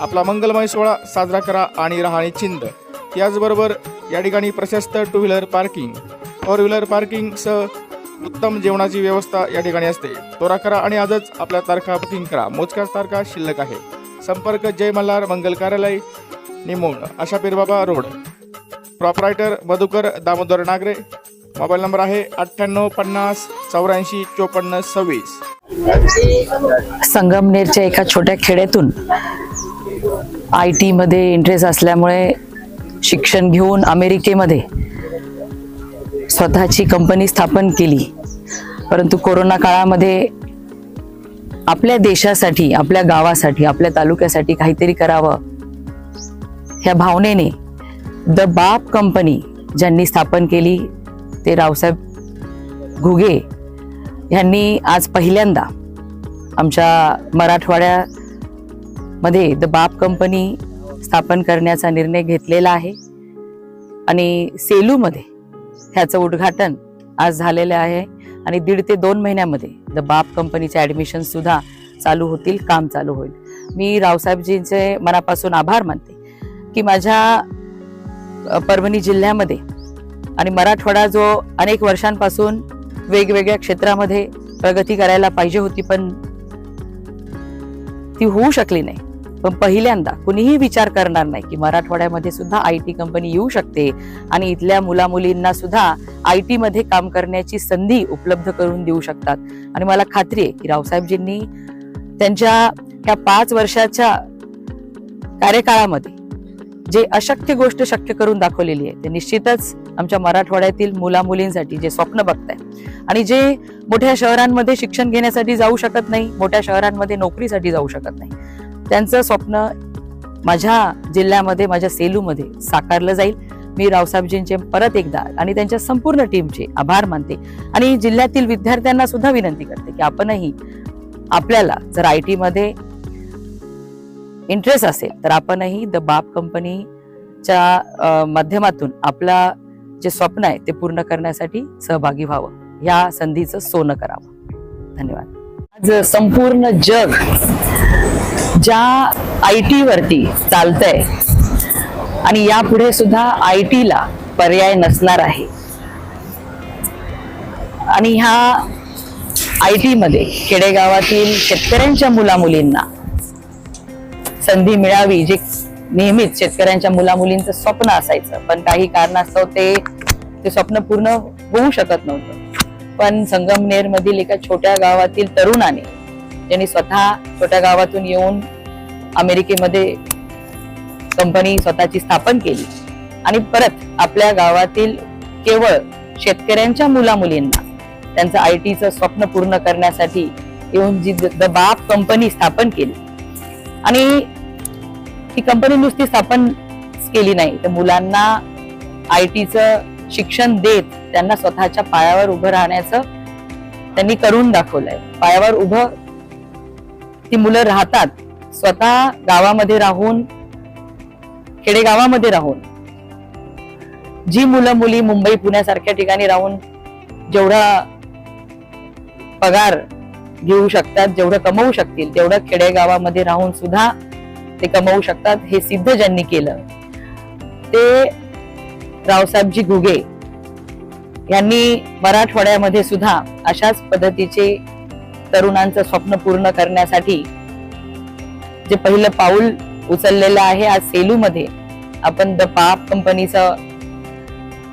आपला मंगलमय सोहळा साजरा करा आणि राहा निश्चिंत याचबरोबर या ठिकाणी प्रशस्त two wheeler parking four wheeler पार्किंगसह उत्तम जेवणाची व्यवस्था या ठिकाणी असते. तोरा करा आणि आजच आपल्या तारखा बुकिंग करा. मोजक्याच तारखा शिल्लक आहे. संपर्क Jai Malhar Mangal Karyalay Nimon Asha Pirbaba road proprietor Madhukar Damodar Nagare. Mobile number आहे अठ्ठ्याण्णव पन्नास चौऱ्याऐंशी चोपन्न सव्वीस. संगमनेरच्या एका छोट्या खेड्यातून आय टीमध्ये इंटरेस्ट असल्यामुळे शिक्षण घेऊन अमेरिकेमध्ये स्वतःची कंपनी स्थापन केली. परंतु कोरोना काळामध्ये आपल्या देशासाठी आपल्या गावासाठी आपल्या तालुक्यासाठी काहीतरी करावं ह्या भावनेने द बाप कंपनी ज्यांनी स्थापन केली ते रावसाहेब घुगे ह्यांनी आज पहिल्यांदा आमच्या मध्ये द बाप कंपनी स्थापन करण्याचा निर्णय घेतलेला आहे. आणि सेलूमध्ये ह्याचं उद्घाटन आज झालेलं आहे. आणि दीड ते दोन महिन्यामध्ये द बाप कंपनीचे ॲडमिशनसुद्धा चालू होतील काम चालू होईल. मी रावसाहेबजींचे मनापासून आभार मानते की माझ्या परभणी जिल्ह्यामध्ये आणि मराठवाडा जो अनेक वर्षांपासून वेगवेगळ्या क्षेत्रामध्ये प्रगती करायला पाहिजे होती पण ती होऊ शकली नाही. पण पहिल्यांदा कुणीही विचार करणार नाही की मराठवाड्यामध्ये सुद्धा आय टी कंपनी येऊ शकते. आणि इथल्या मुला मुलींना सुद्धा आय टी मध्ये काम करण्याची संधी उपलब्ध करून देऊ शकतात. आणि मला खात्री आहे की रावसाहेबजींनी त्यांच्या ह्या पाच वर्षाच्या कार्यकाळामध्ये जे अशक्य गोष्ट शक्य करून दाखवलेली आहे ते निश्चितच आमच्या मराठवाड्यातील मुला मुलींसाठी जे स्वप्न बघताय आणि जे मोठ्या शहरांमध्ये शिक्षण घेण्यासाठी जाऊ शकत नाही मोठ्या शहरांमध्ये नोकरीसाठी जाऊ शकत नाही. त्यांचं स्वप्न माझ्या जिल्ह्यामध्ये माझ्या सेलूमध्ये साकारलं जाईल. मी रावसाहेबजींचे परत एकदा आणि त्यांच्या संपूर्ण टीमचे आभार मानते. आणि जिल्ह्यातील विद्यार्थ्यांना सुद्धा विनंती करते की आपणही आपल्याला जर आय टीमध्ये इंटरेस्ट असेल तर आपणही द बाप कंपनीच्या माध्यमातून आपला जे स्वप्न आहे ते पूर्ण करण्यासाठी सहभागी व्हावं. या संधीचं सोनं करावं. धन्यवाद. आज संपूर्ण जग ज्या आय टी वरती चालतंय आणि यापुढे सुद्धा आय टीला पर्याय नसणार आहे. आणि ह्या आय टी मध्ये खेडेगावातील शेतकऱ्यांच्या मुला मुलींना संधी मिळावी जी नेहमीच शेतकऱ्यांच्या मुला मुलींचं स्वप्न असायचं. पण काही कारणास्तव ते ते स्वप्न पूर्ण होऊ शकत नव्हतं. पण संगमनेर मधील एका छोट्या गावातील तरुणाने ज्यांनी स्वतः छोट्या गावातून येऊन अमेरिकेमध्ये कंपनी स्वतःची स्थापन केली. आणि परत आपल्या गावातील केवळ शेतकऱ्यांच्या मुला मुलींना त्यांचं आय टीचं स्वप्न पूर्ण करण्यासाठी येऊन जी द बाप कंपनी स्थापन केली. आणि ती कंपनी नुसती स्थापन केली नाही तर मुलांना आय टीचं शिक्षण देत त्यांना स्वतःच्या पायावर उभं राहण्याचं त्यांनी करून दाखवलंय. पायावर उभं ती मुलं राहतात स्वतः गावामध्ये राहून खेडेगावामध्ये राहून. जी मुलं मुली मुंबई पुण्यासारख्या ठिकाणी राहून जेवढा पगार घेऊ शकतात जेवढं कमवू शकतील तेवढं खेडेगावामध्ये राहून सुद्धा ते कमवू शकतात हे सिद्ध ज्यांनी केलं. ते रावसाहेबजी घुगे यांनी मराठवाड्यामध्ये सुद्धा अशाच पद्धतीचे तरुणांचं स्वप्न पूर्ण करण्यासाठी जे पहिलं पाऊल उचललेलं आहे आज सेलूमध्ये आपण द पाप कंपनीचं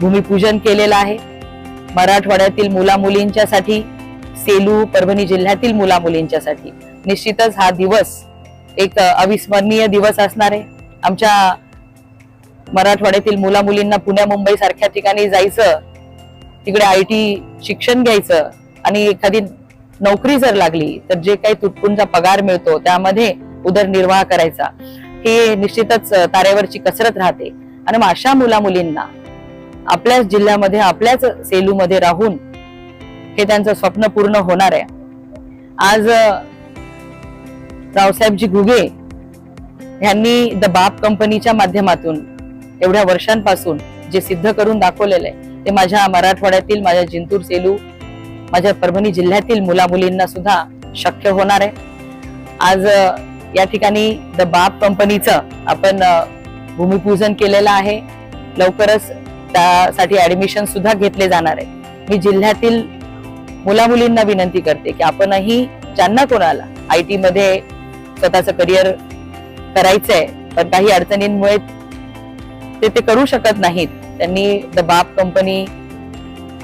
भूमिपूजन केलेलं आहे. मराठवाड्यातील मुला मुलींच्यासाठी सेलू परभणी जिल्ह्यातील मुला मुलींच्यासाठी निश्चितच हा दिवस एक अविस्मरणीय दिवस असणार आहे. आमच्या मराठवाड्यातील मुला मुलींना पुण्या मुंबई सारख्या ठिकाणी जायचं तिकडे आय टी शिक्षण घ्यायचं आणि एखादी नोकरी जर लागली तर जे काही तुटपुंचा पगार मिळतो त्यामध्ये उदरनिर्वाह करायचा. हे निश्चितच तारेवरची कसरत राहते. आणि मग अशा मुला मुलींना आपल्याच जिल्ह्यामध्ये आपल्याच सेलूमध्ये राहून हे त्यांचं स्वप्न पूर्ण होणार आहे. आज रावसाहेबजी घुगे यांनी द बाप कंपनीच्या माध्यमातून एवढ्या वर्षांपासून जे सिद्ध करून दाखवलेलं आहे ते माझ्या मराठवाड्यातील माझ्या जिंतूर सेलू माझ्या परभणी जिल्ह्यातील मुला मुलींना सुद्धा शक्य होणार आहे. आज या ठिकाणी द बाप कंपनीचं आपण भूमिपूजन केलेलं आहे. लवकरच त्यासाठी ऍडमिशन सुद्धा घेतले जाणार आहे. मी जिल्ह्यातील मुला मुलींना विनंती करते की आपणही ज्यांना कोणाला आय टी मध्ये स्वतःचं करिअर करायचंय पण काही अडचणींमुळे ते ते करू शकत नाहीत त्यांनी द बाप कंपनी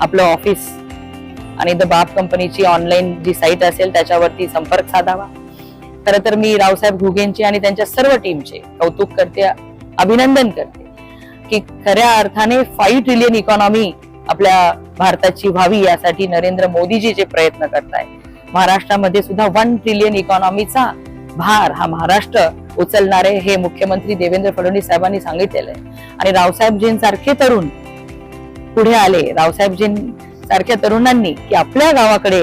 आपलं ऑफिस आणि द बाप कंपनीची ऑनलाईन जी साईट असेल त्याच्यावरती संपर्क साधावा. खर तर मी रावसाहेब घुगेंचे आणि त्यांच्या सर्व टीमचे कौतुक करते अभिनंदन करते की खऱ्या अर्थाने फाईव्ह ट्रिलियन इकॉनॉमी आपल्या भारताची व्हावी यासाठी नरेंद्र मोदीजी जे प्रयत्न करताय महाराष्ट्रामध्ये सुद्धा वन ट्रिलियन इकॉनॉमीचा भार हा महाराष्ट्र उचलणारे हे मुख्यमंत्री देवेंद्र फडणवीस साहेबांनी सांगितलेलं आहे. आणि रावसाहेबजींसारखे तरुण पुढे आले रावसाहेबजीं सारख्या तरुणांनी की आपल्या गावाकडे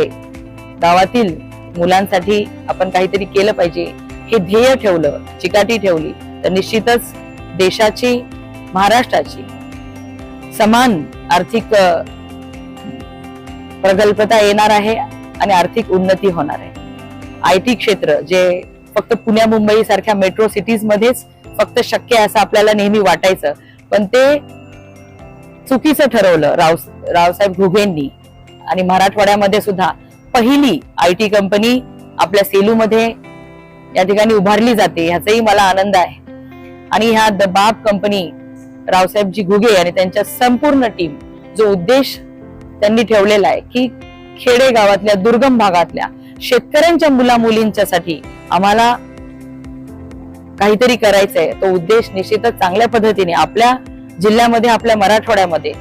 गावातील मुलांसाठी आपण काहीतरी केलं पाहिजे. हे ध्येय ठेवलं चिकाटी ठेवली तर निश्चितच देशाची महाराष्ट्राची समान आर्थिक प्रगल्भता येणार आहे आणि आर्थिक उन्नती होणार आहे. आय टी क्षेत्र जे फक्त पुण्या मुंबई सारख्या मेट्रो सिटीज मध्येच फक्त शक्य आहे असं आपल्याला नेहमी वाटायचं. पण ते चुकीचं ठरवलं राव रावसाहेब घुगेंनी आणि मराठवाड्यामध्ये सुद्धा पहिली आय टी कंपनी आपल्या सेलूमध्ये या ठिकाणी उभारली जाते ह्याचाही मला आनंद आहे. आणि ह्या द बाप कंपनी रावसाहेबजी घुगे आणि त्यांच्या संपूर्ण टीम जो उद्देश त्यांनी ठेवलेला आहे की खेडे गावातल्या दुर्गम भागातल्या शेतकऱ्यांच्या मुला मुलींच्यासाठी आम्हाला काहीतरी करायचंय. तो उद्देश निश्चितच चांगल्या पद्धतीने आपल्या जिल्ह्यामध्ये आपल्या मराठवाड्यामध्ये.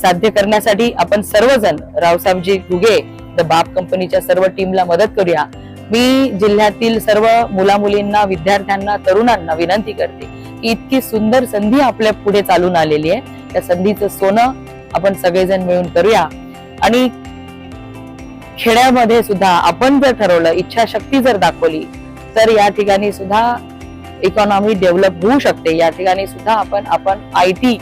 साध्य करण्यासाठी आपण सर्वजण रावसाहेबजी घुगे द बाप कंपनीच्या सर्व टीमला मदत करूया. मी जिल्ह्यातील सर्व मुला मुलींना विद्यार्थ्यांना तरुणांना विनंती करते की इतकी सुंदर संधी आपल्या पुढे चालून आलेली आहे. त्या संधीचं सोनं आपण सगळेजण मिळून करूया. आणि खेड्यामध्ये सुद्धा आपण जर ठरवलं इच्छाशक्ती जर दाखवली तर या ठिकाणी सुद्धा इकॉनॉमी डेव्हलप होऊ शकते. या ठिकाणी सुद्धा आपण आपण आय टी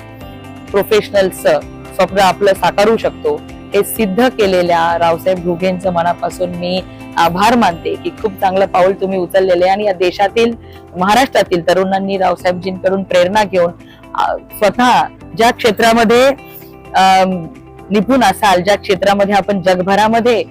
प्रोफेशनल्सचं स्वप्न आपलं साकारू शकतो. हे सिद्ध केलेल्या रावसाहेब घुगेंचं मनापासून मी आभार मानते की खूप चांगलं पाऊल तुम्ही उचललेले आहे आणि या देशातील महाराष्ट्रातील तरुणांनी रावसाहेबजींकडून प्रेरणा घेऊन स्वतः ज्या क्षेत्रामध्ये निपुण असाल ज्या क्षेत्रामध्ये आपण जगभरामध्ये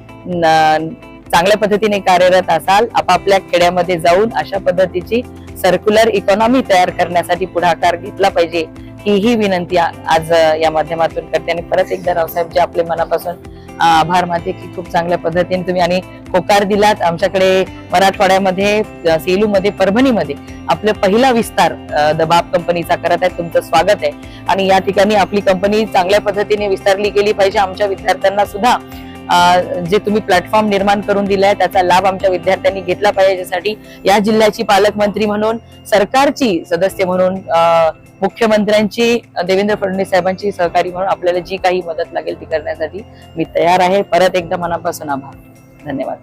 चांगल्या पद्धतीने कार्यरत असाल आपापल्या खेड्यामध्ये जाऊन अशा पद्धतीची सर्क्युलर इकॉनॉमी तयार करण्यासाठी पुढाकार घेतला पाहिजे ही ही विनंती आज या माध्यमातून करते. आणि परत एकदा रावसाहेबचे आपले मनापासून आभार मानते की खूप चांगल्या पद्धतीने तुम्ही आणि होकार दिलात. आमच्याकडे मराठवाड्यामध्ये सेलूमध्ये परभणीमध्ये आपला पहिला विस्तार दबाब कंपनीचा करत आहे तुमचं स्वागत आहे. आणि या ठिकाणी आपली कंपनी चांगल्या पद्धतीने विस्तारली गेली पाहिजे. आमच्या विद्यार्थ्यांना सुद्धा जे तुम्ही प्लॅटफॉर्म निर्माण करून दिलाय त्याचा लाभ आमच्या विद्यार्थ्यांनी घेतला पाहिजे. याच्यासाठी या जिल्ह्याची पालकमंत्री म्हणून सरकारची सदस्य म्हणून अ, मुख्यमंत्र्यांची देवेंद्र फडणवीस साहेबांची सहकारी म्हणून आपल्याला जी काही मदत लागेल ती करण्यासाठी मी तयार आहे. परत एकदा मनापासून आभार. धन्यवाद.